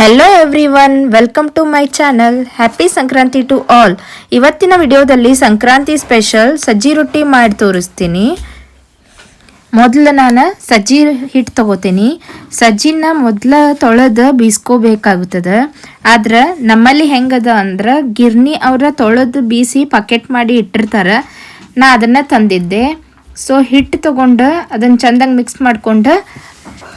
Hello everyone welcome to my channel happy Sankranti to all ಇವತ್ತಿನ ವಿಡಿಯೋದಲ್ಲಿ Sankranti special ಸಜ್ಜಿ ರೊಟ್ಟಿ ಮಾಡಿ ತೋರಿಸ್ತೀನಿ. ಮೊದಲು ನಾನು ಸಜ್ಜಿ ಹಿಟ್ಟು ತಗೋತೀನಿ. ಸಜ್ಜಿನ ಮೊದಲ ತೊಳೆದು ಬೀಸ್ಕೋಬೇಕಾಗುತ್ತದೆ. ಆದ್ರೆ ನಮ್ಮಲ್ಲಿ ಹೆಂಗದ ಅಂದ್ರೆ ಗಿರ್ನಿ ಅವರ ತೊಳೆದು ಬೀಸಿ ಪಾಕೆಟ್ ಮಾಡಿ ಇಟ್ಟಿರ್ತಾರೆ. ನಾ ಅದನ್ನು ತಂದಿದ್ದೆ. ಸೊ ಹಿಟ್ಟು ತೊಗೊಂಡು ಅದನ್ನು ಚಂದಂಗೆ ಮಿಕ್ಸ್ ಮಾಡ್ಕೊಂಡು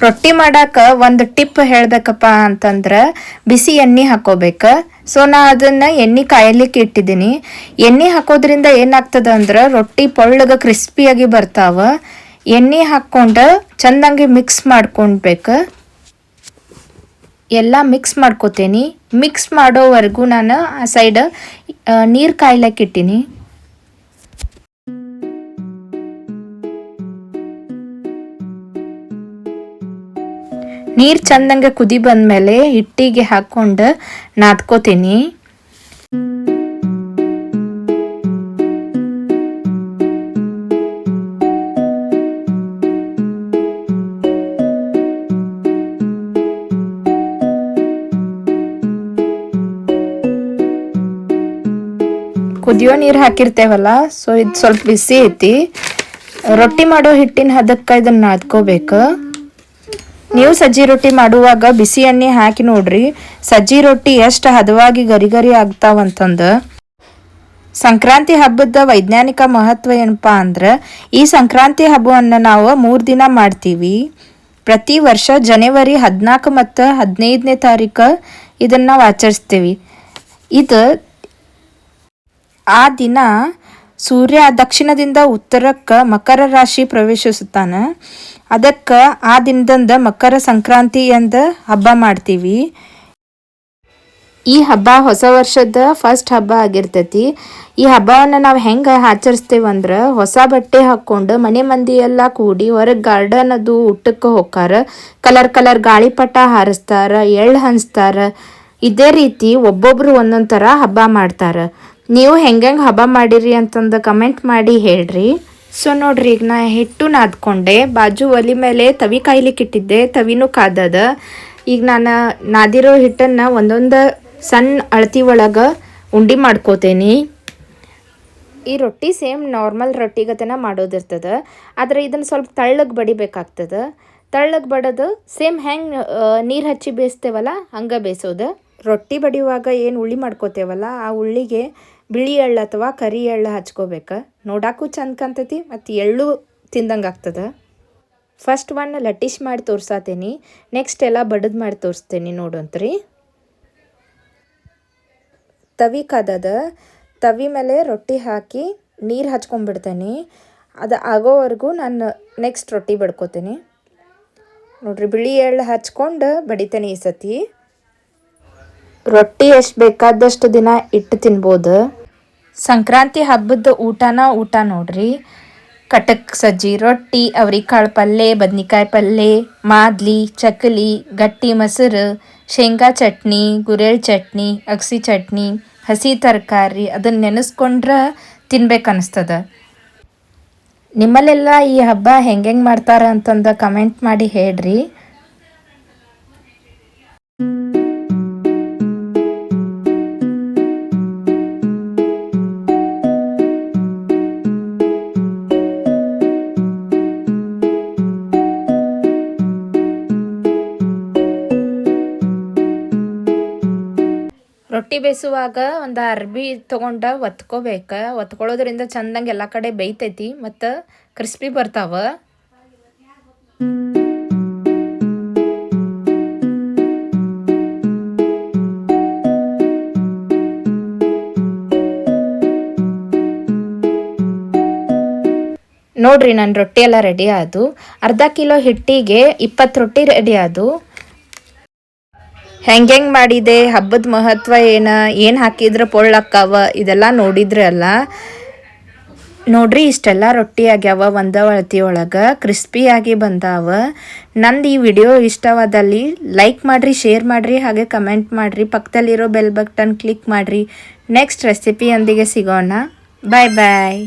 ರೊಟ್ಟಿ ಮಾಡಾಕ ಒಂದು ಟಿಪ್ ಹೇಳ್ಬೇಕಪ್ಪ ಅಂತಂದ್ರೆ ಬಿಸಿ ಎಣ್ಣೆ ಹಾಕೋಬೇಕು. ಸೊ ನಾ ಅದನ್ನ ಎಣ್ಣೆ ಕಾಯಲಿಕ್ಕೆ ಇಟ್ಟಿದ್ದೀನಿ. ಎಣ್ಣೆ ಹಾಕೋದ್ರಿಂದ ಏನಾಗ್ತದ ಅಂದ್ರೆ ರೊಟ್ಟಿ ಪೊಳ್ಳಗ ಕ್ರಿಸ್ಪಿಯಾಗಿ ಬರ್ತಾವ. ಎಣ್ಣೆ ಹಾಕ್ಕೊಂಡು ಚಂದಂಗೆ ಮಿಕ್ಸ್ ಮಾಡ್ಕೊಳ್ಬೇಕು ಎಲ್ಲ ಮಿಕ್ಸ್ ಮಾಡ್ಕೋತೀನಿ. ಮಿಕ್ಸ್ ಮಾಡೋವರೆಗೂ ನಾನು ಆ ಸೈಡ್ ನೀರು ಕಾಯ್ಲಕ್ಕೆ ಇಟ್ಟೀನಿ. ನೀರು ಚಂದಂಗೆ ಕುದಿ ಬಂದಮೇಲೆ ಹಿಟ್ಟಿಗೆ ಹಾಕ್ಕೊಂಡು ನಾದ್ಕೋತೀನಿ. ಕುದಿಯೋ ನೀರು ಹಾಕಿರ್ತೇವಲ್ಲ, ಸೊ ಇದು ಸ್ವಲ್ಪ ಬಿಸಿ ಐತಿ. ರೊಟ್ಟಿ ಮಾಡೋ ಹಿಟ್ಟಿನ ಹದಕ್ಕೆ ಇದನ್ನ ನಾದ್ಕೋಬೇಕು. ನೀವು ಸಜ್ಜಿ ರೊಟ್ಟಿ ಮಾಡುವಾಗ ಬಿಸಿ ಎಣ್ಣೆ ಹಾಕಿ ನೋಡ್ರಿ. ಸಜ್ಜಿ ರೊಟ್ಟಿ ಎಷ್ಟು ಹದವಾಗಿ ಗರಿಗರಿ ಗರಿ ಆಗ್ತಾವಂತಂದು. ಸಂಕ್ರಾಂತಿ ಹಬ್ಬದ ವೈಜ್ಞಾನಿಕ ಮಹತ್ವ ಏನಪ್ಪಾ ಅಂದ್ರೆ, ಈ ಸಂಕ್ರಾಂತಿ ಹಬ್ಬವನ್ನು ನಾವು ಮೂರು ದಿನ ಮಾಡ್ತೀವಿ. ಪ್ರತಿ ವರ್ಷ ಜನವರಿ ಹದಿನಾಲ್ಕು ಮತ್ತು ಹದಿನೈದನೇ ತಾರೀಕು ಇದನ್ನು ನಾವು ಆಚರಿಸ್ತೀವಿ. ಇದು ಆ ದಿನ ಸೂರ್ಯ ದಕ್ಷಿಣದಿಂದ ಉತ್ತರಕ್ಕೆ ಮಕರ ರಾಶಿ ಪ್ರವೇಶಿಸುತ್ತಾನೆ. ಅದಕ್ಕೆ ಆ ದಿನದಂದ ಮಕರ ಸಂಕ್ರಾಂತಿ ಅಂದ ಹಬ್ಬ ಮಾಡ್ತೀವಿ. ಈ ಹಬ್ಬ ಹೊಸ ವರ್ಷದ ಫಸ್ಟ್ ಹಬ್ಬ ಆಗಿರ್ತೈತಿ. ಈ ಹಬ್ಬವನ್ನು ನಾವು ಹೆಂಗೆ ಆಚರಿಸ್ತೇವಂದ್ರೆ ಹೊಸ ಬಟ್ಟೆ ಹಾಕ್ಕೊಂಡು ಮನೆ ಮಂದಿ ಎಲ್ಲ ಕೂಡಿ ಹೊರಗೆ ಗಾರ್ಡನ್ ಅದು ಊಟಕ್ಕೆ ಹೋಗ್ತಾರ ಕಲರ್ ಕಲರ್ ಗಾಳಿಪಟ ಹಾರಿಸ್ತಾರ, ಎಳ್ಳು ಹಂಚ್ತಾರ. ಇದೇ ರೀತಿ ಒಬ್ಬೊಬ್ರು ಒಂದೊಂದು ಥರ ಹಬ್ಬ ಮಾಡ್ತಾರೆ. ನೀವು ಹೆಂಗೆ ಹಬ್ಬ ಮಾಡಿರಿ ಅಂತಂದು ಕಮೆಂಟ್ ಮಾಡಿ ಹೇಳ್ರಿ. ಸೊ ನೋಡ್ರಿ, ಈಗ ನಾ ಹಿಟ್ಟು ನಾದ್ಕೊಂಡೆ. ಬಾಜು ಒಲಿ ಮೇಲೆ ತವಿ ಕಾಯ್ಲಿಕ್ಕೆ ಇಟ್ಟಿದ್ದೆ. ತವಿನೂ ಕಾದದ. ಈಗ ನಾನು ನಾದಿರೋ ಹಿಟ್ಟನ್ನು ಒಂದೊಂದು ಸಣ್ಣ ಅಳತಿ ಒಳಗೆ ಉಂಡಿ ಮಾಡ್ಕೋತೇನಿ. ಈ ರೊಟ್ಟಿ ಸೇಮ್ ನಾರ್ಮಲ್ ರೊಟ್ಟಿಗತನ ಮಾಡೋದಿರ್ತದೆ. ಆದರೆ ಇದನ್ನು ಸ್ವಲ್ಪ ತಳ್ಳಗೆ ಬಡಿಬೇಕಾಗ್ತದೆ. ತಳ್ಳಗೆ ಬಡದು ಸೇಮ್ ಹೆಂಗೆ ನೀರು ಹಚ್ಚಿ ಬೇಯಿಸ್ತೇವಲ್ಲ, ಹಂಗೆ ಬೇಯಿಸೋದು ರೊಟ್ಟಿ ಬಡಿಯುವಾಗ ಏನು ಉಳ್ಳಿ ಮಾಡ್ಕೋತೇವಲ್ಲ, ಆ ಉಳ್ಳಿಗೆ ಬಿಳಿ ಎಳ್ಳು ಅಥವಾ ಕರಿ ಎಳ್ಳು ಹಚ್ಕೋಬೇಕು. ನೋಡಕ್ಕೂ ಚಂದ ಕಾಣ್ತೈತಿ ಮತ್ತು ಎಳ್ಳು ತಿಂದಂಗೆ ಆಗ್ತದೆ. ಫಸ್ಟ್ ಒನ್ ಲಟ್ಟಿಶ್ ಮಾಡಿ ತೋರ್ಸಾತೇನಿ. ನೆಕ್ಸ್ಟ್ ಎಲ್ಲ ಬಡದ್ ಮಾಡಿ ತೋರಿಸ್ತೇನೆ ನೋಡಂತ್ರಿ. ತವಿ ಕದದ. ತವಿ ಮೇಲೆ ರೊಟ್ಟಿ ಹಾಕಿ ನೀರು ಹಚ್ಕೊಂಡ್ಬಿಡ್ತೇನೆ ಅದು ಆಗೋವರೆಗೂ ನಾನು ನೆಕ್ಸ್ಟ್ ರೊಟ್ಟಿ ಬಡ್ಕೋತೀನಿ. ನೋಡ್ರಿ ಬಿಳಿ ಎಳ್ಳು ಹಚ್ಕೊಂಡು ಬಡಿತೇನೆ ಈ ಸತಿ. ರೊಟ್ಟಿ ಎಷ್ಟು ಬೇಕಾದಷ್ಟು ದಿನ ಇಟ್ಟು ತಿನ್ಬೋದು. ಸಂಕ್ರಾಂತಿ ಹಬ್ಬದ ಊಟನ ಊಟ ನೋಡ್ರಿ. ಕಟಕ್ ಸಜ್ಜಿ ರೊಟ್ಟಿ, ಅವ್ರಿಕಾಳು ಪಲ್ಯ ಬದ್ನಿಕಾಯಿ ಪಲ್ಯ ಮಾದ್ಲಿ ಚಕ್ಕಲಿ ಗಟ್ಟಿ ಮೊಸರು, ಶೇಂಗಾ ಚಟ್ನಿ, ಗುರೇಳ್ ಚಟ್ನಿ, ಅಗಸಿ ಚಟ್ನಿ, ಹಸಿ ತರಕಾರಿ ಅದನ್ನ ನೆನೆಸ್ಕೊಂಡ್ರೆ ತಿನ್ಬೇಕನ್ನಿಸ್ತದ ನಿಮ್ಮಲ್ಲೆಲ್ಲ ಈ ಹಬ್ಬ ಹೆಂಗೆ ಮಾಡ್ತಾರ ಅಂತಂದು ಕಮೆಂಟ್ ಮಾಡಿ ಹೇಳ್ರಿ. ರೊಟ್ಟಿ ಬೇಯಿಸುವಾಗ ಒಂದು ಅರ್ಬಿ ತೊಗೊಂಡು ಒತ್ಕೋಬೇಕು. ಒತ್ಕೊಳ್ಳೋದ್ರಿಂದ ಚಂದಂಗೆ ಎಲ್ಲ ಕಡೆ ಬೇಯ್ತೈತಿ ಮತ್ತು ಕ್ರಿಸ್ಪಿ ಬರ್ತಾವ. ನೋಡ್ರಿ ನನ್ನ ರೊಟ್ಟಿ ಎಲ್ಲ ರೆಡಿ ಆದು ಅರ್ಧ ಕಿಲೋ ಹಿಟ್ಟಿಗೆ ಇಪ್ಪತ್ತು ರೊಟ್ಟಿ ರೆಡಿ ಆದು ಹೆಂಗೆ ಹೆಂಗೆ ಮಾಡಿದೆ, ಹಬ್ಬದ ಮಹತ್ವ ಏನು ಏನು ಹಾಕಿದ್ರೆ ಪೊಳ್ಳಕ್ಕಾವ ಇದೆಲ್ಲ ನೋಡಿದ್ರೆ ಅಲ್ಲ. ನೋಡ್ರಿ, ಇಷ್ಟೆಲ್ಲ ರೊಟ್ಟಿ ಆಗ್ಯಾವ, ಒಂದ ಒಳಗೆ ಕ್ರಿಸ್ಪಿಯಾಗಿ ಬಂದಾವ. ನಂದು ಈ ವಿಡಿಯೋ ಇಷ್ಟವಾದಲ್ಲಿ ಲೈಕ್ ಮಾಡಿರಿ, ಶೇರ್ ಮಾಡಿರಿ, ಹಾಗೆ ಕಮೆಂಟ್ ಮಾಡಿರಿ. ಪಕ್ಕದಲ್ಲಿರೋ ಬೆಲ್ ಬಟನ್ ಕ್ಲಿಕ್ ಮಾಡಿರಿ. ನೆಕ್ಸ್ಟ್ ರೆಸಿಪಿಯೊಂದಿಗೆ ಸಿಗೋಣ. ಬಾಯ್ ಬಾಯ್.